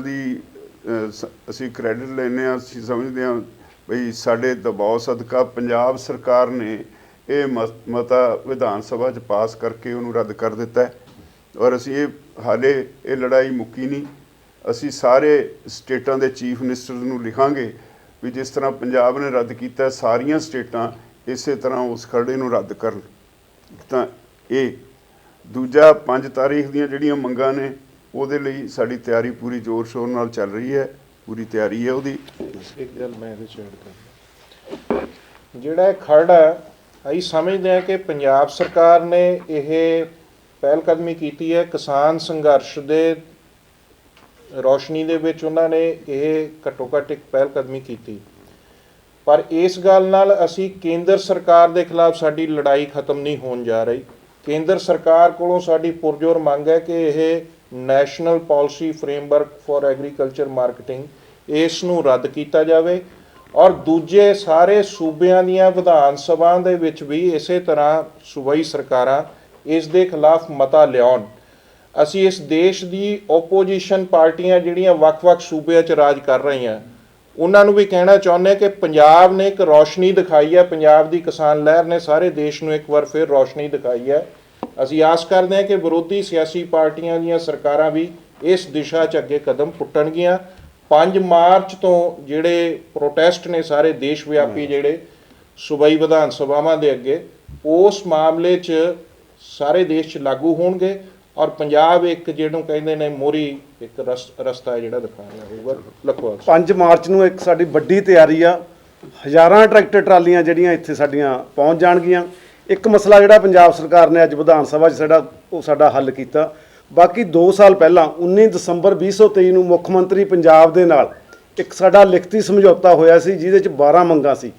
ਦੀ ਸ- ਅਸੀਂ ਕ੍ਰੈਡਿਟ ਲੈਨੇ ਆ ਅਸੀਂ ਸਮਝਦੇ ਆ ਬਈ ਸਾਡੇ ਦਬਾਅ ਸਦਕਾ ਪੰਜਾਬ ਸਰਕਾਰ ਨੇ ਇਹ ਮਸ- ਮਤਾ ਵਿਧਾਨ ਸਭਾ 'ਚ ਪਾਸ ਕਰਕੇ ਉਹਨੂੰ ਰੱਦ ਕਰ ਦਿੱਤਾ ਔਰ ਅਸੀਂ ਇਹ, ਹਾਲੇ ਇਹ ਲੜਾਈ ਮੁੱਕੀ ਨਹੀਂ। ਅਸੀਂ ਸਾਰੇ ਸਟੇਟਾਂ ਦੇ ਚੀਫ ਮਿਨਿਸਟਰ ਨੂੰ ਲਿਖਾਂਗੇ ਵੀ ਜਿਸ ਤਰ੍ਹਾਂ ਪੰਜਾਬ ਨੇ ਰੱਦ ਕੀਤਾ, ਸਾਰੀਆਂ ਸਟੇਟਾਂ ਇਸੇ ਤਰ੍ਹਾਂ ਉਸ ਖਰੜੇ ਨੂੰ ਰੱਦ ਕਰਨ। ਤਾਂ ਇਹ ਦੂਜਾ 5 ਤਾਰੀਖ ਦੀਆਂ ਜਿਹੜੀਆਂ ਮੰਗਾਂ ਨੇ ਉਹਦੇ ਲਈ ਸਾਡੀ ਤਿਆਰੀ ਪੂਰੀ ਜ਼ੋਰ ਸ਼ੋਰ ਨਾਲ ਚੱਲ ਰਹੀ ਹੈ ਪੂਰੀ ਤਿਆਰੀ ਹੈ ਉਹਦੀ। ਇੱਕ ਗੱਲ ਮੈਂ ਇਹਦੇ ਚ ਐਡ ਜਿਹੜਾ ਇਹ ਖਰੜਾ ਹੈ, ਅਸੀਂ ਸਮਝਦੇ ਹਾਂ ਕਿ ਪੰਜਾਬ ਸਰਕਾਰ ਨੇ ਇਹ ਪਹਿਲ ਕਦਮੀ ਕੀਤੀ ਹੈ ਕਿਸਾਨ ਸੰਘਰਸ਼ ਦੇ ਰੋਸ਼ਨੀ ਦੇ ਵਿੱਚ ਉਹਨਾਂ ਨੇ ਇਹ ਘੱਟੋ ਘੱਟ ਇੱਕ ਪਹਿਲ ਕਦਮੀ ਕੀਤੀ। ਪਰ ਇਸ ਗੱਲ ਨਾਲ ਅਸੀਂ ਕੇਂਦਰ ਸਰਕਾਰ ਦੇ ਖਿਲਾਫ ਸਾਡੀ ਲੜਾਈ ਖਤਮ ਨਹੀਂ ਹੋਣ ਜਾ ਰਹੀ। ਕੇਂਦਰ ਸਰਕਾਰ ਕੋਲੋਂ ਸਾਡੀ ਪੁਰਜੋਰ ਮੰਗ ਹੈ ਕਿ ਇਹ national policy framework for agriculture marketing, ਇਸ ਨੂੰ ਰੱਦ ਕੀਤਾ ਜਾਵੇ ਔਰ ਦੂਜੇ ਸਾਰੇ ਸੂਬਿਆਂ ਦੀਆਂ ਵਿਧਾਨ ਸਭਾ ਦੇ ਵਿੱਚ ਵੀ ਇਸੇ ਤਰ੍ਹਾਂ ਸੂਬਾਈ ਸਰਕਾਰਾਂ ਇਸ ਦੇ ਖਿਲਾਫ ਮਤਾ ਲਿਆਉਣ। ਅਸੀਂ ਇਸ ਦੇਸ਼ ਦੀ ਓਪੋਜੀਸ਼ਨ ਪਾਰਟੀਆਂ ਜਿਹੜੀਆਂ ਵੱਖ-ਵੱਖ ਸੂਬਿਆਂ 'ਚ ਰਾਜ ਕਰ ਰਹੀਆਂ, ਉਹਨਾਂ ਨੂੰ ਵੀ ਕਹਿਣਾ ਚਾਹੁੰਦੇ ਹਾਂ ਕਿ ਪੰਜਾਬ ਨੇ ਇੱਕ ਰੌਸ਼ਨੀ ਦਿਖਾਈ ਹੈ, ਪੰਜਾਬ ਦੀ ਕਿਸਾਨ ਲਹਿਰ ਨੇ ਸਾਰੇ ਦੇਸ਼ ਨੂੰ ਇੱਕ ਵਾਰ ਫਿਰ ਰੌਸ਼ਨੀ ਦਿਖਾਈ ਹੈ। ਅਸੀਂ ਆਸ ਕਰਦੇ ਹਾਂ ਕਿ ਵਿਰੋਧੀ ਸਿਆਸੀ ਪਾਰਟੀਆਂ ਦੀਆਂ ਸਰਕਾਰਾਂ ਵੀ ਇਸ ਦਿਸ਼ਾ 'ਚ ਅੱਗੇ ਕਦਮ ਪੁੱਟਣਗੀਆਂ। 5 ਮਾਰਚ ਤੋਂ ਜਿਹੜੇ ਪ੍ਰੋਟੈਸਟ ਨੇ ਸਾਰੇ ਦੇਸ਼ ਵਿਆਪੀ ਜਿਹੜੇ ਸੂਬਾਈ ਵਿਧਾਨ ਸਭਾਵਾਂ ਦੇ ਅੱਗੇ ਉਸ ਮਾਮਲੇ 'ਚ ਸਾਰੇ ਦੇਸ਼ 'ਚ ਲਾਗੂ ਹੋਣਗੇ ਔਰ ਪੰਜਾਬ ਇੱਕ ਜਿਹਨੂੰ ਕਹਿੰਦੇ ਨੇ ਮੋਰੀ ਇੱਕ ਰਸ- ਰਸਤਾ ਹੈ ਜਿਹੜਾ ਦਿਖਾਉਣਾ ਹੋਊਗਾ। ਲਖਵਾਲ 5 ਮਾਰਚ ਨੂੰ ਇੱਕ ਸਾਡੀ ਵੱਡੀ ਤਿਆਰੀ ਆ। ਹਜ਼ਾਰਾਂ ਟਰੈਕਟਰ ਟਰਾਲੀਆਂ ਜਿਹੜੀਆਂ ਇੱਥੇ ਸਾਡੀਆਂ ਪਹੁੰਚ ਜਾਣਗੀਆਂ। ਇੱਕ ਮਸਲਾ ਜਿਹੜਾ ਪੰਜਾਬ ਸਰਕਾਰ ਨੇ ਅੱਜ ਵਿਧਾਨ ਸਭਾ 'ਚ ਸਾਡਾ, ਉਹ ਸਾਡਾ ਹੱਲ ਕੀਤਾ। ਬਾਕੀ 2 ਸਾਲ ਪਹਿਲਾਂ 19 ਦਸੰਬਰ 2023 ਨੂੰ ਮੁੱਖ ਮੰਤਰੀ ਪੰਜਾਬ ਦੇ ਨਾਲ ਇੱਕ ਸਾਡਾ ਲਿਖਤੀ ਸਮਝੌਤਾ ਹੋਇਆ ਸੀ, ਜਿਹਦੇ 'ਚ 12 ਮੰਗਾਂ ਸੀ।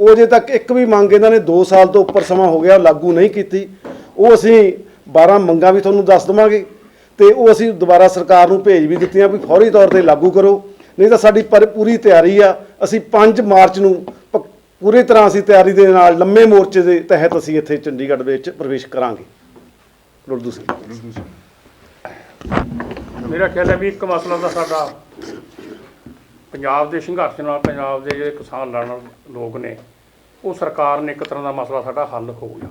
ਉਹ ਅਜੇ ਤੱਕ ਇੱਕ ਵੀ ਮੰਗ ਇਹਨਾਂ ਨੇ 2 ਸਾਲ ਤੋਂ ਉੱਪਰ ਸਮਾਂ ਹੋ ਗਿਆ, ਲਾਗੂ ਨਹੀਂ ਕੀਤੀ। ਉਹ ਅਸੀਂ 12 ਮੰਗਾਂ ਵੀ ਤੁਹਾਨੂੰ ਦੱਸ ਦਵਾਂਗੇ ਤੇ ਉਹ ਅਸੀਂ ਦੁਬਾਰਾ ਸਰਕਾਰ ਨੂੰ ਭੇਜ ਵੀ ਦਿੱਤੀਆਂ ਵੀ ਫੌਰੀ ਤੌਰ ਤੇ ਲਾਗੂ ਕਰੋ। ਨਹੀਂ ਤਾਂ ਸਾਡੀ ਪਰ, ਪੂਰੀ ਤਿਆਰੀ ਆ, ਅਸੀਂ 5 ਮਾਰਚ ਨੂੰ ਪੂਰੀ ਤਰ੍ਹਾਂ ਅਸੀਂ ਤਿਆਰੀ ਦੇ ਨਾਲ ਲੰਮੇ ਮੋਰਚੇ ਦੇ ਤਹਿਤ ਅਸੀਂ ਇੱਥੇ ਚੰਡੀਗੜ੍ਹ ਵਿੱਚ ਪ੍ਰਵੇਸ਼ ਕਰਾਂਗੇ। ਰੁਰਦੂ ਸਿੰਘ। ਮੇਰਾ ਖਿਆਲ ਹੈ ਵੀ ਇੱਕ ਮਸਲਾ ਤਾਂ ਸਾਡਾ ਪੰਜਾਬ ਦੇ ਸੰਘਰਸ਼ ਨਾਲ, ਪੰਜਾਬ ਦੇ ਜਿਹੜੇ ਕਿਸਾਨ ਲੜਨ ਲੋਕ ਨੇ, ਉਹ ਸਰਕਾਰ ਨੇ ਇੱਕ ਤਰ੍ਹਾਂ ਦਾ ਮਸਲਾ ਸਾਡਾ ਹੱਲ ਹੋ ਗਿਆ।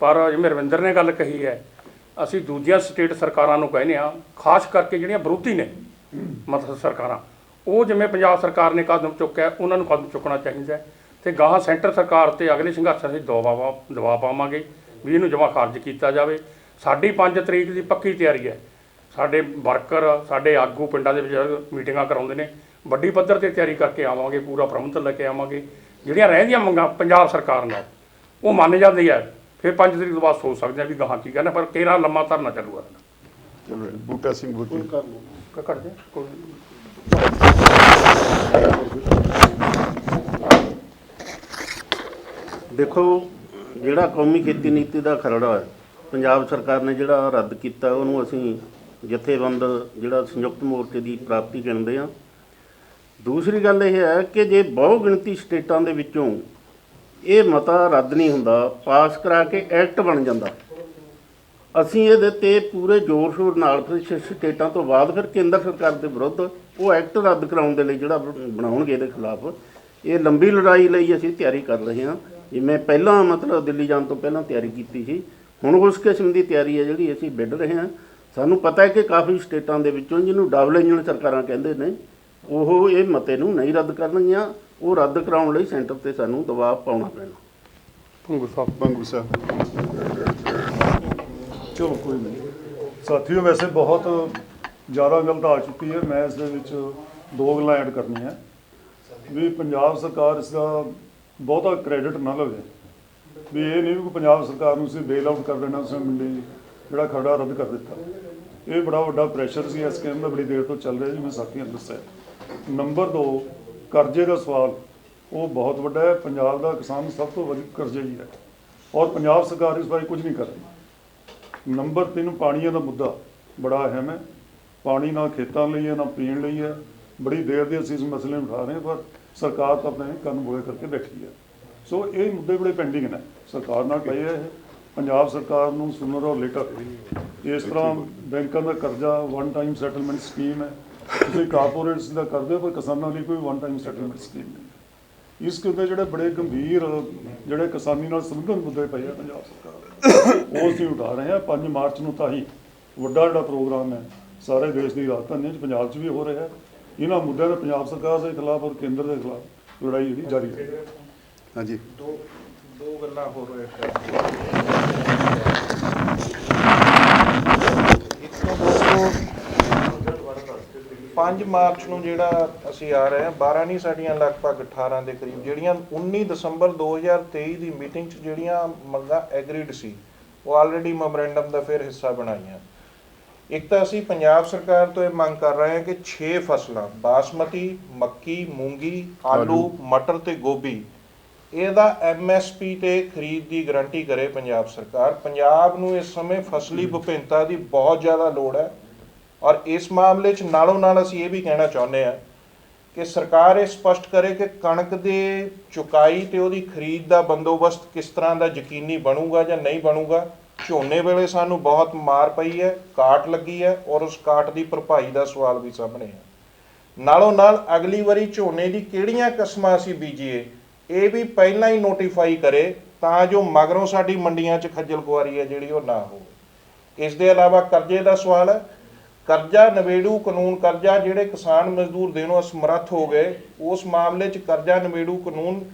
ਪਰ ਜਿਵੇਂ ਰਵਿੰਦਰ ਨੇ ਗੱਲ ਕਹੀ ਹੈ, ਅਸੀਂ ਦੂਜੀਆਂ ਸਟੇਟ ਸਰਕਾਰਾਂ ਨੂੰ ਕਹਿੰਦੇ ਆ ਖਾਸ ਕਰਕੇ ਜਿਹੜੀਆਂ ਵਿਰੋਧੀ ਨੇ ਮਤਲਬ ਸਰਕਾਰਾਂ, ਉਹ ਜਿਵੇਂ ਪੰਜਾਬ ਸਰਕਾਰ ਨੇ ਕਦਮ ਚੁੱਕਿਆ, ਉਹਨਾਂ ਨੂੰ ਕਦਮ ਚੁੱਕਣਾ ਚਾਹੀਦਾ ਹੈ। ਤੇ ਗਾਹਾਂ ਸੈਂਟਰ ਸਰਕਾਰ ਤੇ ਅਗਲੇ ਸੰਘਰਸ਼ ਅਸੀਂ ਦਬਾਅ ਪਾਵਾਂਗੇ ਵੀ ਇਹਨੂੰ ਜਮਾ ਖਾਰਜ ਕੀਤਾ ਜਾਵੇ। ਸਾਡੀ 5 ਤਰੀਕ ਦੀ ਪੱਕੀ ਤਿਆਰੀ ਹੈ। ਸਾਡੇ ਵਰਕਰ ਸਾਡੇ ਆਗੂ ਪਿੰਡਾਂ ਦੇ ਵਿੱਚ ਮੀਟਿੰਗਾਂ ਕਰਾਉਂਦੇ ਨੇ। ਵੱਡੀ ਪੱਧਰ ਤੇ ਤਿਆਰੀ ਕਰਕੇ ਆਵਾਂਗੇ ਪੂਰਾ ਪ੍ਰਬੰਧ ਲੈ ਕੇ ਆਵਾਂਗੇ। ਜਿਹੜੀਆਂ ਰਹਿੰਦੀਆਂ ਮੰਗਾਂ ਪੰਜਾਬ ਸਰਕਾਰ ਨਾਲ ਉਹ ਮੰਨ ਜਾਂਦੀ ਹੈ। ਫਿਰ 5 ਤਰੀਕ ਤੋਂ ਬਾਅਦ ਸੋਚ ਸਕਦੇ ਆ ਵੀ ਗਾਹਾਂ ਕੀ ਕਰਨਾ ਪਰ ਕਿਹੜਾ ਲੰਮਾ ਧਰਨਾ ਚੱਲੂਗਾ। ਚਲੋ ਬੂਟਾ ਸਿੰਘ ਬੁੱਟੀ। ਕੱਢ ਦੇ ਕੋਈ ਦੇਖੋ, ਜਿਹੜਾ ਕੌਮੀ ਖੇਤੀ ਨੀਤੀ ਦਾ ਖਰੜਾ ਹੈ, ਪੰਜਾਬ ਸਰਕਾਰ ਨੇ ਜਿਹੜਾ ਰੱਦ ਕੀਤਾ, ਉਹਨੂੰ ਅਸੀਂ ਜਥੇਬੰਦ, ਜਿਹੜਾ ਸੰਯੁਕਤ ਮੋਰਚੇ ਦੀ ਪ੍ਰਾਪਤੀ ਗਿਣਦੇ ਆ ਦੂਸਰੀ ਗੱਲ ਇਹ ਹੈ ਕਿ ਜੇ ਬਹੁ ਗਿਣਤੀ ਸਟੇਟਾਂ ਦੇ ਵਿੱਚੋਂ ਇਹ ਮਤਾ ਰੱਦ ਨਹੀਂ ਹੁੰਦਾ, ਪਾਸ ਕਰਾ ਕੇ ਐਕਟ ਬਣ ਜਾਂਦਾ, ਅਸੀਂ ਇਹਦੇ ਤੇ ਪੂਰੇ ਜ਼ੋਰ ਸ਼ੋਰ ਨਾਲ ਫਿਰ ਸਟੇਟਾਂ ਤੋਂ ਬਾਅਦ ਫਿਰ ਕੇਂਦਰ ਸਰਕਾਰ ਦੇ ਵਿਰੁੱਧ ਉਹ ਐਕਟ ਰੱਦ ਕਰਾਉਣ ਦੇ ਲਈ ਜਿਹੜਾ ਬਣਾਉਣਗੇ ਇਹਦੇ ਖਿਲਾਫ, ਇਹ ਲੰਬੀ ਲੜਾਈ ਲਈ ਅਸੀਂ ਤਿਆਰੀ ਕਰ ਰਹੇ ਹਾਂ। ਜਿਵੇਂ ਪਹਿਲਾਂ ਮਤਲਬ ਦਿੱਲੀ ਜਾਣ ਤੋਂ ਪਹਿਲਾਂ ਤਿਆਰੀ ਕੀਤੀ ਸੀ। ਹੁਣ ਉਸ ਕਿਸਮ ਦੀ ਤਿਆਰੀ ਹੈ ਜਿਹੜੀ ਅਸੀਂ ਵਿੱਢ ਰਹੇ ਹਾਂ। ਸਾਨੂੰ ਪਤਾ ਹੈ ਕਿ ਕਾਫੀ ਸਟੇਟਾਂ ਦੇ ਵਿੱਚੋਂ ਜਿਹਨੂੰ ਡਬਲ ਇੰਜਨ ਸਰਕਾਰਾਂ ਕਹਿੰਦੇ ਨੇ, ਉਹ ਇਹ ਮਤੇ ਨੂੰ ਨਹੀਂ ਰੱਦ ਕਰਨਗੀਆਂ। ਉਹ ਰੱਦ ਕਰਾਉਣ ਲਈ ਸੈਂਟਰ ਤੇ ਸਾਨੂੰ ਦਬਾਅ ਪਾਉਣਾ ਪੈਣਾ। ਭੰਗੂ ਸਾਹਿਬ ਭੰਗੂ ਸਾਹਿਬ। ਚਲੋ, ਕੋਈ ਨਹੀਂ। ਸਾਥੀਓ, ਵੈਸੇ ਬਹੁਤ ਜ਼ਿਆਦਾ ਗੱਲ ਤਾਂ ਆ ਚੁੱਕੀ ਹੈ। ਮੈਂ ਇਸ ਦੇ ਵਿੱਚ ਦੋ ਗੱਲਾਂ ਐਡ ਕਰਨੀਆਂ। ਵੀ ਪੰਜਾਬ ਸਰਕਾਰ ਇਸ ਦਾ ਬਹੁਤਾ ਕ੍ਰੈਡਿਟ ਨਾ ਲਵੇ। ਵੀ ਇਹ ਨਹੀਂ ਵੀ ਪੰਜਾਬ ਸਰਕਾਰ ਨੂੰ ਅਸੀਂ ਬੇਲ ਆਊਟ ਕਰ ਦੇਣਾ ਸੀ ਮੰਡੀ ਜਿਹੜਾ ਖਰੜਾ ਰੱਦ ਕਰ ਦਿੱਤਾ। ਇਹ ਬੜਾ ਵੱਡਾ ਪ੍ਰੈਸ਼ਰ ਸੀ, ਇਸ ਸਕੀਮ ਦਾ ਬੜੀ ਦੇਰ ਤੋਂ ਚੱਲ ਰਿਹਾ ਜੀ, ਮੈਂ ਸਾਥੀਆਂ ਨੂੰ ਦੱਸਿਆ। ਨੰਬਰ 2 ਕਰਜ਼ੇ ਦਾ ਸਵਾਲ। ਉਹ ਬਹੁਤ ਵੱਡਾ ਹੈ, ਪੰਜਾਬ ਦਾ ਕਿਸਾਨ ਸਭ ਤੋਂ ਵੱਧ ਕਰਜ਼ੇ ਹੀ ਹੈ। ਔਰ ਪੰਜਾਬ ਸਰਕਾਰ ਇਸ ਬਾਰੇ ਕੁਝ ਨਹੀਂ ਕਰ ਰਹੀ। ਨੰਬਰ 3 ਪਾਣੀਆਂ ਦਾ ਮੁੱਦਾ। ਬੜਾ ਅਹਿਮ ਹੈ। ਪਾਣੀ ਨਾ ਖੇਤਾਂ ਲਈ ਹੈ, ਨਾ ਪੀਣ ਲਈ ਹੈ। ਬੜੀ ਦੇਰ ਦੇ ਅਸੀਂ ਇਸ ਮਸਲੇ ਨੂੰ ਉਠਾ ਰਹੇ ਹਾਂ, ਪਰ ਸਰਕਾਰ ਤਾਂ ਆਪਣੇ ਕੰਨ ਬੋਲੇ ਕਰਕੇ ਬੈਠੀ ਹੈ। ਸੋ ਇਹ ਮੁੱਦੇ ਬੜੇ ਪੈਂਡਿੰਗ ਨੇ। ਸਰਕਾਰ ਨਾਲ ਪਏ ਹੈ ਪੰਜਾਬ ਸਰਕਾਰ ਨੂੰ ਸੁਨਰ ਔਰ ਲੇਟਰ ਇਸ ਤਰ੍ਹਾਂ ਬੈਂਕਾਂ ਦਾ ਕਰਜ਼ਾ ਵਨ ਟਾਈਮ ਸੈਟਲਮੈਂਟ ਸਕੀਮ ਹੈ। ਤੁਸੀਂ ਕਾਰਪੋਰੇਟਸ ਦਾ ਕਰਦੇ ਹੋ ਪਰ ਕਿਸਾਨਾਂ ਲਈ ਕੋਈ ਵਨ ਟਾਈਮ ਸੈਟਲਮੈਂਟ ਸਕੀਮ ਨਹੀਂ ਇਸ ਕਿਉਂਕਿ ਜਿਹੜੇ ਬੜੇ ਗੰਭੀਰ ਜਿਹੜੇ ਕਿਸਾਨੀ ਨਾਲ ਸੰਬੰਧਿਤ ਮੁੱਦੇ ਪਏ ਆ ਪੰਜਾਬ ਸਰਕਾਰ ਦੇ, ਉਹ ਅਸੀਂ ਉਠਾ ਰਹੇ ਹਾਂ। 5 ਮਾਰਚ ਨੂੰ ਤਾਂ ਹੀ ਵੱਡਾ ਜਿਹੜਾ ਪ੍ਰੋਗਰਾਮ ਹੈ ਸਾਰੇ ਦੇਸ਼ ਦੀ ਰਾਜਧਾਨੀ 'ਚ ਪੰਜਾਬ 'ਚ ਵੀ ਹੋ ਰਿਹਾ ਹੈ। ਇਹਨਾਂ ਮੁੱਦਿਆਂ ਤੇ ਪੰਜਾਬ ਸਰਕਾਰ ਦੇ ਖਿਲਾਫ ਔਰ ਕੇਂਦਰ ਦੇ ਖਿਲਾਫ ਲੜਾਈ ਜਿਹੜੀ ਜਾਰੀ ਹੈ। ਹਾਂਜੀ। ਦੋ ਦੋ ਗੱਲਾਂ ਹੋਰ ਇੱਕ ਤੋਂ ਦੋਸਤੋ 5 ਮਾਰਚ ਨੂੰ ਜਿਹੜਾ ਅਸੀਂ ਆ ਰਹੇ ਹਾਂ 12 ਨਹੀਂ ਸਾਡੀਆਂ ਲਗਭਗ 18 ਦੇ ਕਰੀਬ ਜਿਹੜੀਆਂ 19 ਦਸੰਬਰ 2023 ਦੀ ਮੀਟਿੰਗ 'ਚ ਜਿਹੜੀਆਂ ਮੰਗਾਂ ਐਗਰੀਡ ਸੀ ਉਹ ਆਲਰੇਡੀ ਮੈਮੋਰੈਂਡਮ ਦਾ ਫਿਰ ਹਿੱਸਾ ਬਣਾਈਆਂ। ਇੱਕ ਤਾਂ ਅਸੀਂ ਪੰਜਾਬ ਸਰਕਾਰ ਤੋਂ ਇਹ ਮੰਗ ਕਰ ਰਹੇ ਹਾਂ ਕਿ 6 ਫਸਲਾਂ ਬਾਸਮਤੀ ਮੱਕੀ ਮੂੰਗੀ ਆਲੂ ਮਟਰ ਤੇ ਗੋਭੀ ਇਹਦਾ ਐਮਐਸਪੀ ਤੇ ਖਰੀਦ ਦੀ ਗਾਰੰਟੀ ਕਰੇ ਪੰਜਾਬ ਸਰਕਾਰ। ਪੰਜਾਬ ਨੂੰ ਇਸ ਸਮੇਂ ਫਸਲੀ ਵਿਭਿੰਨਤਾ ਦੀ ਬਹੁਤ ਜ਼ਿਆਦਾ ਲੋੜ ਹੈ ਔਰ ਇਸ ਮਾਮਲੇ 'ਚ ਨਾਲੋਂ ਨਾਲ ਅਸੀਂ ਇਹ ਵੀ ਕਹਿਣਾ ਚਾਹੁੰਦੇ ਹਾਂ ਕਿ ਸਰਕਾਰ ਇਹ ਸਪਸ਼ਟ ਕਰੇ ਕਿ ਕਣਕ ਦੇ ਚੁਕਾਈ ਤੇ ਉਹਦੀ ਖਰੀਦ ਦਾ ਬੰਦੋਬਸਤ ਕਿਸ ਤਰ੍ਹਾਂ ਦਾ ਯਕੀਨੀ ਬਣੂਗਾ ਜਾਂ ਨਹੀਂ ਬਣੂਗਾ। ਝੋਨੇ ਵੇਲੇ ਸਾਨੂੰ ਬਹੁਤ ਮਾਰ ਪਈ ਹੈ, ਕਾਟ ਲੱਗੀ ਹੈ ਔਰ ਉਸ ਕਾਟ ਦੀ ਭਰਪਾਈ ਦਾ ਸਵਾਲ ਵੀ ਸਾਹਮਣੇ ਹੈ ਨਾਲੋਂ ਨਾਲ ਅਗਲੀ ਵਾਰੀ ਝੋਨੇ ਦੀ ਕਿਹੜੀਆਂ ਕਿਸਮਾਂ ਅਸੀਂ ਬੀਜੀਏ, ਇਹ ਵੀ ਪਹਿਲਾਂ ਹੀ ਨੋਟੀਫਾਈ ਕਰੇ ਤਾਂ ਜੋ ਮਗਰੋਂ ਸਾਡੀ ਮੰਡੀਆਂ 'ਚ ਖੱਜਲ ਖੁਆਰੀ ਹੈ ਜਿਹੜੀ ਉਹ ਨਾ ਹੋਵੇ। ਇਸ ਦੇ ਇਲਾਵਾ ਕਰਜ਼ੇ ਦਾ ਸਵਾਲ ਹੈ। ਕਰਜ਼ਾ ਨਵੇੜੂ ਕਾਨੂੰਨ, ਕਰਜ਼ਾ ਜਿਹੜੇ ਕਿਸਾਨ ਮਜ਼ਦੂਰ ਦੇਣੋਂ ਅਸਮਰੱਥ ਹੋ ਗਏ, ਉਸ ਮਾਮਲੇ 'ਚ ਕਰਜ਼ਾ ਨਵੇੜੂ ਕਾਨੂੰਨ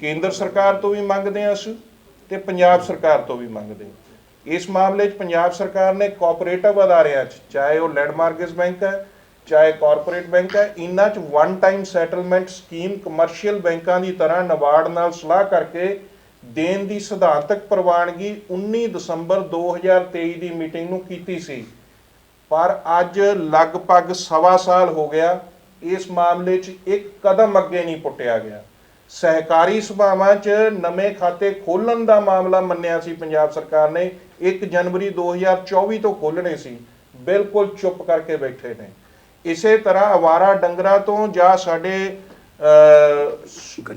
ਕੇਂਦਰ ਸਰਕਾਰ ਤੋਂ ਵੀ ਮੰਗਦੇ ਹਾਂ ਅਸੀਂ ਤੇ ਪੰਜਾਬ ਸਰਕਾਰ ਤੋਂ ਵੀ ਮੰਗਦੇ ਹਾਂ। ਇਸ ਮਾਮਲੇ 'ਚ ਪੰਜਾਬ ਸਰਕਾਰ ਨੇ ਕੋਆਪਰੇਟਿਵ ਅਦਾਰਿਆਂ 'ਚ, ਚਾਹੇ ਉਹ ਲੈਂਡ ਬੈਂਕ ਹੈ, ਚਾਹੇ ਕਾਰਪੋਰੇਟ ਬੈਂਕ ਹੈ, ਇਹਨਾਂ 'ਚ one time settlement scheme commercial ਬੈਂਕਾਂ ਦੀ ਤਰ੍ਹਾਂ ਨਬਾਰਡ ਨਾਲ ਸਲਾਹ ਕਰਕੇ ਦੇਣ ਦੀ ਸਿਧਾਂਤਕ ਪ੍ਰਵਾਨਗੀ 19 ਦਸੰਬਰ 2023 ਦੀ ਮੀਟਿੰਗ ਨੂੰ ਕੀਤੀ ਸੀ। ਪਰ ਅੱਜ ਲਗਭਗ ਸਵਾ ਸਾਲ ਹੋ ਗਿਆ, ਇਸ ਮਾਮਲੇ 'ਚ ਇੱਕ ਕਦਮ ਅੱਗੇ ਨਹੀਂ ਪੁੱਟਿਆ ਗਿਆ। ਸਹਿਕਾਰੀ ਸਭਾਵਾਂ 'ਚ ਨਵੇਂ ਖਾਤੇ ਖੋਲਣ ਦਾ ਮਾਮਲਾ ਮੰਨਿਆ ਸੀ ਪੰਜਾਬ ਸਰਕਾਰ ਨੇ। 1 ਜਨਵਰੀ 2024 ਤੋਂ ਖੋਲਣੇ ਸੀ। ਬਿਲਕੁਲ ਚੁੱਪ ਕਰਕੇ ਬੈਠੇ ਨੇ। ਇਸੇ ਤਰ੍ਹਾਂ ਅਵਾਰਾ ਡੰਗਰਾਂ ਤੋਂ ਜਾਂ ਸਾਡੇ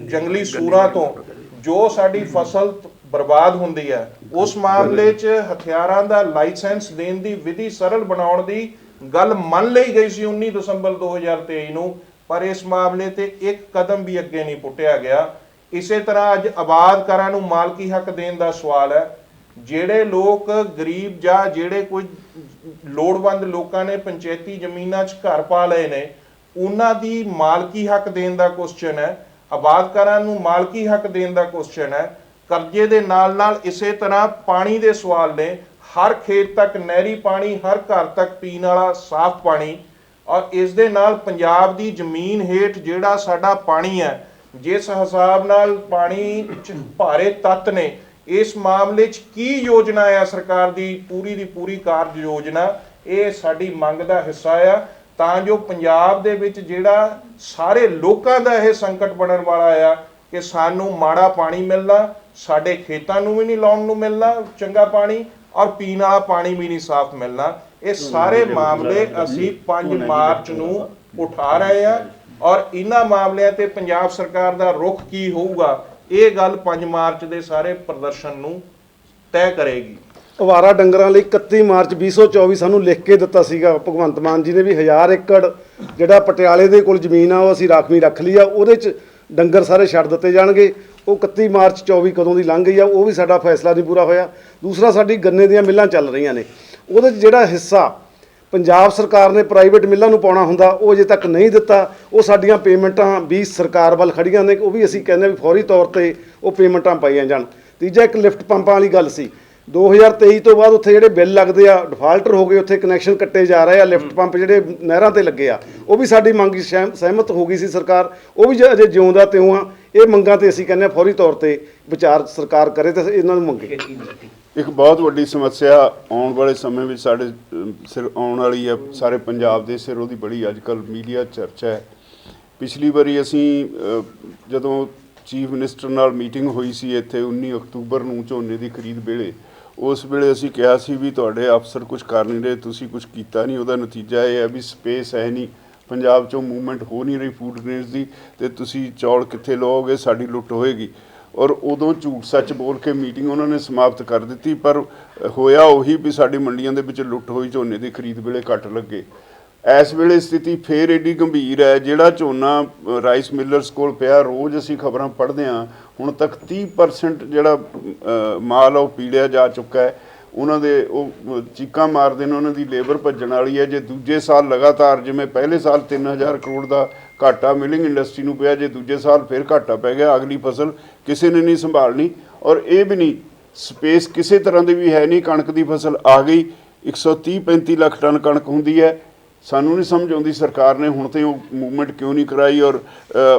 ਜੰਗਲੀ ਸੂਰਾਂ ਤੋਂ ਜੋ ਸਾਡੀ ਫਸਲ ਬਰਬਾਦ ਹੁੰਦੀ ਹੈ ਉਸ ਮਾਮਲੇ 'ਚ ਹਥਿਆਰਾਂ ਦਾ ਲਾਇਸੈਂਸ ਦੇਣ ਦੀ ਵਿਧੀ ਸਰਲ ਬਣਾਉਣ ਦੀ ਗੱਲ ਮੰਨ ਲਈ ਗਈ ਸੀ 19 ਦਸੰਬਰ 2023 ਨੂੰ। ਪਰ ਇਸ ਮਾਮਲੇ ਤੇ ਇੱਕ ਕਦਮ ਵੀ ਅੱਗੇ ਨਹੀਂ ਪੁੱਟਿਆ ਗਿਆ। ਇਸੇ ਤਰ੍ਹਾਂ ਅੱਜ ਆਬਾਦਕਾਰਾਂ ਨੂੰ ਮਾਲਕੀ ਹੱਕ ਦੇਣ ਦਾ ਸਵਾਲ ਹੈ। ਜਿਹੜੇ ਲੋਕ ਗਰੀਬ ਜਾਂ ਜਿਹੜੇ ਕੋਈ ਲੋੜਵੰਦ ਲੋਕਾਂ ਨੇ ਪੰਚਾਇਤੀ ਜ਼ਮੀਨਾਂ 'ਚ ਘਰ ਪਾ ਲਏ ਨੇ, ਉਹਨਾਂ ਦੀ ਮਾਲਕੀ ਹੱਕ ਦੇਣ ਦਾ ਕੁਐਸਚਨ ਹੈ। ਆਬਾਦਕਾਰਾਂ ਨੂੰ ਮਾਲਕੀ ਹੱਕ ਦੇਣ ਦਾ ਕੁਐਸਚਨ ਹੈ। ਕਰਜ਼ੇ ਦੇ ਨਾਲ ਨਾਲ ਇਸੇ ਤਰ੍ਹਾਂ ਪਾਣੀ ਦੇ ਸਵਾਲ ਨੇ। ਹਰ ਖੇਤ ਤੱਕ ਨਹਿਰੀ ਪਾਣੀ, ਹਰ ਘਰ ਤੱਕ ਪੀਣ ਵਾਲਾ ਸਾਫ਼ ਪਾਣੀ। ਔਰ ਇਸ ਦੇ ਨਾਲ ਪੰਜਾਬ ਦੀ ਜ਼ਮੀਨ ਹੇਠ ਜਿਹੜਾ ਸਾਡਾ ਪਾਣੀ ਹੈ, ਜਿਸ ਹਿਸਾਬ ਨਾਲ ਪਾਣੀ ਚ ਭਾਰੇ ਤੱਤ ਨੇ, ਇਸ ਮਾਮਲੇ 'ਚ ਕੀ ਯੋਜਨਾ ਹੈ ਸਰਕਾਰ ਦੀ, ਪੂਰੀ ਦੀ ਪੂਰੀ ਕਾਰਜ ਯੋਜਨਾ, ਇਹ ਸਾਡੀ ਮੰਗ ਦਾ ਹਿੱਸਾ ਆ। ਤਾਂ ਜੋ ਪੰਜਾਬ ਦੇ ਵਿੱਚ ਜਿਹੜਾ ਸਾਰੇ ਲੋਕਾਂ ਦਾ ਇਹ ਸੰਕਟ ਬਣਨ ਵਾਲਾ ਆ, ਕਿ ਸਾਨੂੰ ਮਾੜਾ ਪਾਣੀ ਮਿਲਣਾ, ਸਾਡੇ ਖੇਤਾਂ ਨੂੰ ਵੀ ਨਹੀਂ ਲਾਉਣ ਨੂੰ ਮਿਲਣਾ ਚੰਗਾ ਪਾਣੀ, ਔਰ ਪੀਣ ਵਾਲਾ ਪਾਣੀ ਵੀ ਨਹੀਂ ਸਾਫ਼ ਮਿਲਣਾ। ਇਹ ਸਾਰੇ ਮਾਮਲੇ ਅਸੀਂ 5 ਮਾਰਚ ਨੂੰ ਉਠਾ ਰਹੇ ਹਾਂ ਔਰ ਇਹਨਾਂ ਮਾਮਲਿਆਂ ਤੇ ਪੰਜਾਬ ਸਰਕਾਰ ਦਾ ਰੁਖ ਕੀ ਹੋਊਗਾ ਇਹ ਗੱਲ 5 ਮਾਰਚ ਦੇ ਸਾਰੇ ਪ੍ਰਦਰਸ਼ਨ ਨੂੰ ਤੈਅ ਕਰੇਗੀ। ਅਵਾਰਾ ਡੰਗਰਾਂ ਲਈ 31 ਮਾਰਚ 2024 ਸਾਨੂੰ ਲਿਖ ਕੇ ਦਿੱਤਾ ਸੀਗਾ ਭਗਵੰਤ ਮਾਨ ਜੀ ਨੇ ਵੀ 1000 ਏਕੜ ਜਿਹੜਾ ਪਟਿਆਲੇ ਦੇ ਕੋਲ ਜ਼ਮੀਨ ਆ ਉਹ ਅਸੀਂ ਰਾਖਵੀਂ ਰੱਖ ਲਈ ਆ ਉਹਦੇ 'ਚ ਡੰਗਰ ਸਾਰੇ ਛੱਡ ਦਿੱਤੇ ਜਾਣਗੇ। ਉਹ 31 ਮਾਰਚ 24 ਕਦੋਂ ਦੀ ਲੰਘ ਗਈ ਆ ਉਹ ਵੀ ਸਾਡਾ ਫੈਸਲਾ ਨਹੀਂ ਪੂਰਾ ਹੋਇਆ। ਦੂਸਰਾ ਸਾਡੀ ਗੰਨੇ ਦੀਆਂ ਮਿੱਲਾਂ ਚੱਲ ਰਹੀਆਂ ਨੇ। ਉਹਦੇ 'ਚ ਜਿਹੜਾ ਹਿੱਸਾ ਪੰਜਾਬ ਸਰਕਾਰ ਨੇ ਪ੍ਰਾਈਵੇਟ ਮਿੱਲਾਂ ਨੂੰ ਪਾਉਣਾ ਹੁੰਦਾ, ਉਹ ਅਜੇ ਤੱਕ ਨਹੀਂ ਦਿੱਤਾ। ਉਹ ਸਾਡੀਆਂ ਪੇਮੈਂਟਾਂ ਵੀ ਸਰਕਾਰ ਵੱਲ ਖੜੀਆਂ ਨੇ, ਉਹ ਵੀ ਅਸੀਂ ਕਹਿੰਦੇ ਵੀ ਫੌਰੀ ਤੌਰ ਤੇ ਉਹ ਪੇਮੈਂਟਾਂ ਪਾਈਆਂ ਜਾਣ। ਤੀਜਾ ਇੱਕ ਲਿਫਟ ਪੰਪਾਂ ਵਾਲੀ ਗੱਲ ਸੀ। 2023 ਤੋਂ ਬਾਅਦ ਉੱਥੇ ਜਿਹੜੇ ਬਿੱਲ ਲੱਗਦੇ ਆ ਡਿਫਾਲਟਰ ਹੋ ਗਏ, ਉੱਥੇ ਕਨੈਕਸ਼ਨ ਕੱਟੇ ਜਾ ਰਹੇ ਆ, ਲਿਫਟ ਪੰਪ ਜਿਹੜੇ ਨਹਿਰਾਂ ਤੇ ਲੱਗੇ ਆ, ਉਹ ਵੀ ਸਾਡੀ ਮੰਗ ਸਹਿਮ- ਸਹਿਮਤ ਹੋ ਗਈ ਸੀ ਸਰਕਾਰ। ਉਹ ਵੀ ਜੇ, ਅਜੇ ਜਿਉਂਦਾ ਤਿਉਂ ਆ। ਇਹ ਮੰਗਾਂ ਤੇ ਅਸੀਂ ਕਹਿੰਦੇ ਆ ਫੌਰੀ ਤੌਰ ਤੇ ਵਿਚਾਰ ਸਰਕਾਰ ਕਰੇ ਤੇ ਇਹਨਾਂ ਨੂੰ ਮੰਗੇ। ਇੱਕ ਬਹੁਤ ਵੱਡੀ ਸਮੱਸਿਆ ਆਉਣ ਵਾਲੇ ਸਮੇਂ ਵਿੱਚ ਸਾਡੇ ਸਿਰ ਆਉਣ ਵਾਲੀ ਹੈ ਸਾਰੇ ਪੰਜਾਬ ਦੇ ਸਿਰ ਉਹਦੀ ਬੜੀ ਅੱਜਕੱਲ ਮੀਡੀਆ ਚਰਚਾ ਹੈ। ਪਿਛਲੀ ਵਾਰੀ ਅਸੀਂ ਜਦੋਂ ਚੀਫ ਮਿਨਿਸਟਰ ਨਾਲ ਮੀਟਿੰਗ ਹੋਈ ਸੀ ਇੱਥੇ 19 ਅਕਤੂਬਰ ਨੂੰ ਝੋਨੇ ਦੀ ਖਰੀਦ ਵੇਲੇ, ਉਸ ਵੇਲੇ ਅਸੀਂ ਕਿਹਾ ਸੀ ਵੀ ਤੁਹਾਡੇ ਅਫਸਰ ਕੁਝ ਕਰ ਨਹੀਂ ਰਹੇ, ਤੁਸੀਂ ਕੁਝ ਕੀਤਾ ਨਹੀਂ, ਉਹਦਾ ਨਤੀਜਾ ਇਹ ਹੈ ਵੀ ਸਪੇਸ ਹੈ ਨਹੀਂ, ਪੰਜਾਬ 'ਚੋਂ ਮੂਵਮੈਂਟ ਹੋ ਨਹੀਂ ਰਹੀ ਫੂਡ ਗ੍ਰੇਨਸ ਦੀ ਤੇ ਤੁਸੀਂ ਚੌਲ ਕਿੱਥੇ ਲਓਗੇ, ਸਾਡੀ ਲੁੱਟ ਹੋਏਗੀ। ਔਰ ਉਦੋਂ ਝੂਠ ਸੱਚ ਬੋਲ ਕੇ ਮੀਟਿੰਗ ਉਹਨਾਂ ਨੇ ਸਮਾਪਤ ਕਰ ਦਿੱਤੀ, ਪਰ ਹੋਇਆ ਉਹੀ ਵੀ ਸਾਡੀ ਮੰਡੀਆਂ ਦੇ ਵਿੱਚ ਲੁੱਟ ਹੋਈ, ਝੋਨੇ ਦੀ ਖਰੀਦ ਵੇਲੇ ਘੱਟ ਲੱਗੇ। ਇਸ ਵੇਲੇ ਸਥਿਤੀ ਫੇਰ ਏਡੀ ਗੰਭੀਰ ਹੈ, ਜਿਹੜਾ ਝੋਨਾ ਰਾਈਸ ਮਿਲਰਸ ਕੋਲ ਪਿਆ, ਰੋਜ਼ ਅਸੀਂ ਖਬਰਾਂ ਪੜ੍ਹਦੇ ਹਾਂ, ਹੁਣ ਤੱਕ 30% ਜਿਹੜਾ ਮਾਲ ਆ ਉਹ ਪੀੜਿਆ ਜਾ ਚੁੱਕਾ ਹੈ। ਉਹਨਾਂ ਦੇ ਉਹ ਚੀਕਾਂ ਮਾਰਦੇ ਨੇ, ਉਹਨਾਂ ਦੀ ਲੇਬਰ ਭੱਜਣ ਵਾਲੀ ਹੈ। ਜੇ ਦੂਜੇ ਸਾਲ ਲਗਾਤਾਰ, ਜਿਵੇਂ ਪਹਿਲੇ ਸਾਲ 3000 ਕਰੋੜ ਦਾ ਘਾਟਾ ਮਿਲਿੰਗ ਇੰਡਸਟਰੀ ਨੂੰ ਪਿਆ, ਜੇ ਦੂਜੇ ਸਾਲ ਫਿਰ ਘਾਟਾ ਪੈ ਗਿਆ, ਅਗਲੀ ਫਸਲ ਕਿਸੇ ਨੇ ਨਹੀਂ ਸੰਭਾਲਣੀ। ਔਰ ਇਹ ਵੀ ਨਹੀਂ, ਸਪੇਸ ਕਿਸੇ ਤਰ੍ਹਾਂ ਦੀ ਵੀ ਹੈ ਨਹੀਂ, ਕਣਕ ਦੀ ਫਸਲ ਆ ਗਈ 130 35 ਲੱਖ ਟਨ ਕਣਕ ਹੁੰਦੀ ਹੈ। ਸਾਨੂੰ ਨਹੀਂ ਸਮਝ ਆਉਂਦੀ ਸਰਕਾਰ ਨੇ ਹੁਣ ਤੇ ਉਹ ਮੂਵਮੈਂਟ ਕਿਉਂ ਨਹੀਂ ਕਰਾਈ ਔਰ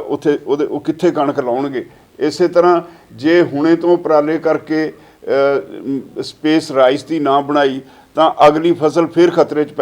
ਉੱਥੇ ਉਹਦੇ, ਉਹ ਕਿੱਥੇ ਕਣਕ ਲਾਉਣਗੇ। ਇਸੇ ਤਰ੍ਹਾਂ ਜੇ ਹੁਣੇ ਤੋਂ ਉਪਰਾਲੇ ਕਰਕੇ ਸਪੇਸ ਰਾਈਸ ਦੀ ਨਾ ਬਣਾਈ, ਤਾਂ ਅਗਲੀ ਫਸਲ ਫਿਰ ਖਤਰੇ 'ਚ ਪੈ